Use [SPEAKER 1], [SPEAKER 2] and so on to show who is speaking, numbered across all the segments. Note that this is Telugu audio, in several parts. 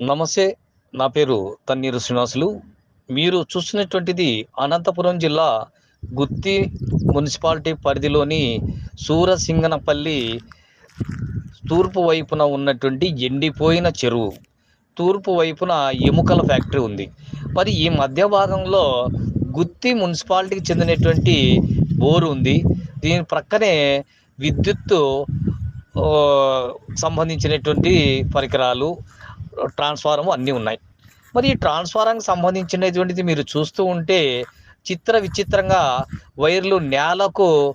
[SPEAKER 1] నమస్తే నా పేరు తన్నీరు శ్రీనివాసులు. మీరు చూస్తున్నటువంటిది అనంతపురం జిల్లా గుత్తి మున్సిపాలిటీ పరిధిలోని సూరసింగనపల్లి తూర్పు వైపున ఉన్నటువంటి ఎండిపోయిన చెరువు. తూర్పు వైపున ఎముకల ఫ్యాక్టరీ ఉంది. మరి ఈ మధ్య భాగంలో గుత్తి మున్సిపాలిటీకి చెందినటువంటి బోరు ఉంది. దీని ప్రక్కనే విద్యుత్తు సంబంధించినటువంటి పరికరాలు ట్రాన్స్ఫారం అన్నీ ఉన్నాయి. మరి ఈ ట్రాన్స్ఫారంకి సంబంధించినటువంటిది మీరు చూస్తూ ఉంటే చిత్ర విచిత్రంగా వైర్లు నేలకు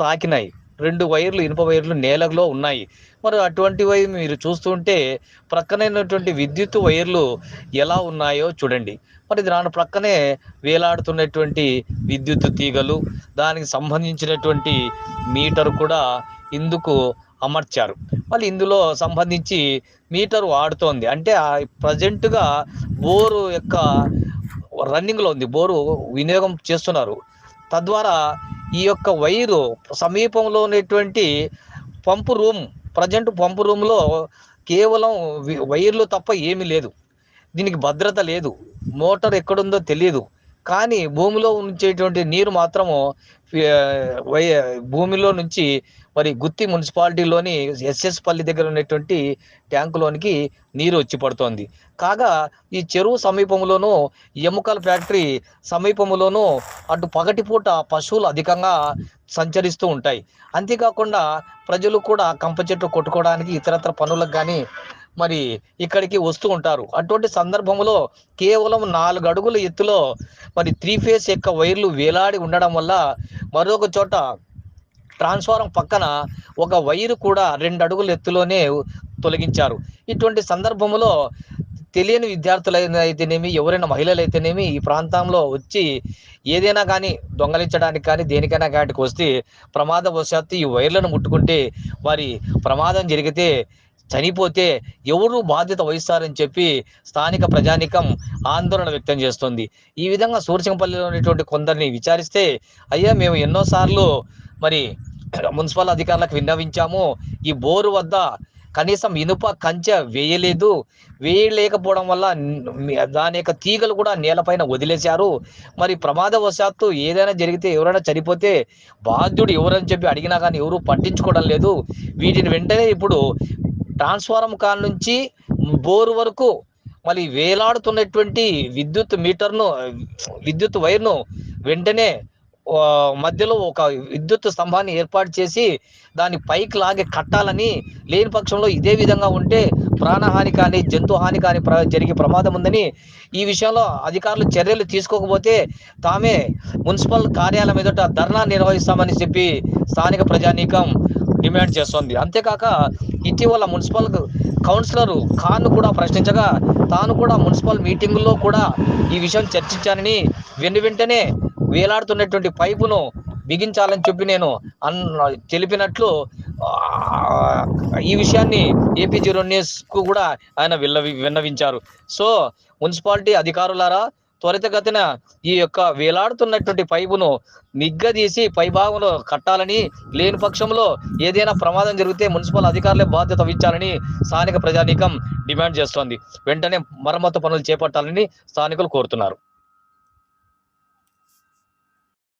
[SPEAKER 1] తాకినాయి. రెండు వైర్లు ఇనుప వైర్లు నేలలో ఉన్నాయి. మరి అటువంటి వైర్ మీరు చూస్తుంటే ప్రక్కనైనటువంటి విద్యుత్ వైర్లు ఎలా ఉన్నాయో చూడండి. మరి దాని ప్రక్కనే వేలాడుతున్నటువంటి విద్యుత్ తీగలు దానికి సంబంధించినటువంటి మీటర్ కూడా ఇందుకు అమర్చారు. మళ్ళీ ఇందులో సంబంధించి మీటర్ వాడుతోంది అంటే ప్రజెంటుగా బోరు యొక్క రన్నింగ్లో ఉంది. బోరు వినియోగం చేస్తున్నారు. తద్వారా ఈ యొక్క వైరు సమీపంలో ఉన్నటువంటి పంపు రూమ్ ప్రజెంట్ పంపు రూమ్లో కేవలం వైర్లు తప్ప ఏమీ లేదు. దీనికి భద్రత లేదు. మోటార్ ఎక్కడుందో తెలియదు కానీ భూమిలో ఉంచేటువంటి నీరు మాత్రము భూమిలో నుంచి మరి గుత్తి మున్సిపాలిటీలోని ఎస్ఎస్ పల్లి దగ్గర ఉన్నటువంటి ట్యాంకులోనికి నీరు వచ్చి పడుతోంది. కాగా ఈ చెరువు సమీపంలోనూ ఎముకల ఫ్యాక్టరీ సమీపంలోనూ అటు పగటిపూట పశువులు అధికంగా సంచరిస్తూ ఉంటాయి. అంతేకాకుండా ప్రజలు కూడా కంప చెట్లు కొట్టుకోవడానికి ఇతరత్ర పనులకు కానీ మరి ఇక్కడికి వస్తూ ఉంటారు. అటువంటి సందర్భంలో కేవలం నాలుగు అడుగుల ఎత్తులో మరి త్రీ ఫేస్ యొక్క వైర్లు వేలాడి ఉండడం వల్ల మరొక చోట ట్రాన్స్ఫారం పక్కన ఒక వైరు కూడా రెండు అడుగుల ఎత్తులోనే తొలగించారు. ఇటువంటి సందర్భంలో తెలియని విద్యార్థులైన అయితేనేమి ఎవరైనా మహిళలు అయితేనేమి ఈ ప్రాంతంలో వచ్చి ఏదైనా కానీ దొంగలించడానికి కానీ దేనికైనా కాటికి వస్తే ప్రమాదవశాత్తు ఈ వైర్లను ముట్టుకుంటే వారి ప్రమాదం జరిగితే చనిపోతే ఎవరు బాధ్యత వహిస్తారని చెప్పి స్థానిక ప్రజానికం ఆందోళన వ్యక్తం చేస్తుంది. ఈ విధంగా సూర్సింగపల్లిలో ఉన్నటువంటి కొందరిని విచారిస్తే అయ్యా మేము ఎన్నోసార్లు మరి మున్సిపల్ అధికారులకు విన్నవించాము. ఈ బోరు వద్ద కనీసం ఇనుప కంచె వేయలేదు. వేయలేకపోవడం వల్ల దాని యొక్క తీగలు కూడా నేలపైన వదిలేశారు. మరి ప్రమాదవశాత్తు ఏదైనా జరిగితే ఎవరైనా చనిపోతే బాధ్యుడు ఎవరని చెప్పి అడిగినా కానీ ఎవరు పట్టించుకోవడం లేదు. వీటిని వెంటనే ఇప్పుడు ట్రాన్స్ఫారం కాడ నుంచి బోరు వరకు మళ్ళీ వేలాడుతున్నటువంటి విద్యుత్ మీటర్ను విద్యుత్ వైర్ను వెంటనే మధ్యలో ఒక విద్యుత్ స్తంభాన్ని ఏర్పాటు చేసి దాని పైకి లాగే కట్టాలని లేని పక్షంలో ఇదే విధంగా ఉంటే ప్రాణహాని కానీ జంతు హాని కానీ ప్ర జరిగే ప్రమాదం ఉందని ఈ విషయంలో అధికారులు చర్యలు తీసుకోకపోతే తామే మున్సిపల్ కార్యాలయం ఎదుట ధర్నా నిర్వహిస్తామని చెప్పి స్థానిక ప్రజానీకం డిమాండ్ చేస్తోంది. అంతేకాక ఇటీవల మున్సిపల్ కౌన్సిలర్ ఖాన్ కూడా ప్రశ్నించగా తాను కూడా మున్సిపల్ మీటింగుల్లో కూడా ఈ విషయం చర్చించానని వెను వెంటనే వేలాడుతున్నటువంటి పైపును బిగించాలని చెప్పి నేను అన్ తెలిపినట్లు ఈ విషయాన్ని ఏపీ జీరో న్యూస్కు కూడా ఆయన విన్నవి విన్నవించారు. సో మున్సిపాలిటీ అధికారులారా త్వరితగతిన ఈ యొక్క వేలాడుతున్నటువంటి పైపును నిగ్గదీసి పైభాగంలో కట్టాలని లేని పక్షంలో ఏదైనా ప్రమాదం జరిగితే మున్సిపల్ అధికారులే బాధ్యత వహించాలని స్థానిక ప్రజానీకం డిమాండ్ చేస్తోంది. వెంటనే మరమ్మతు పనులు చేపట్టాలని స్థానికులు కోరుతున్నారు.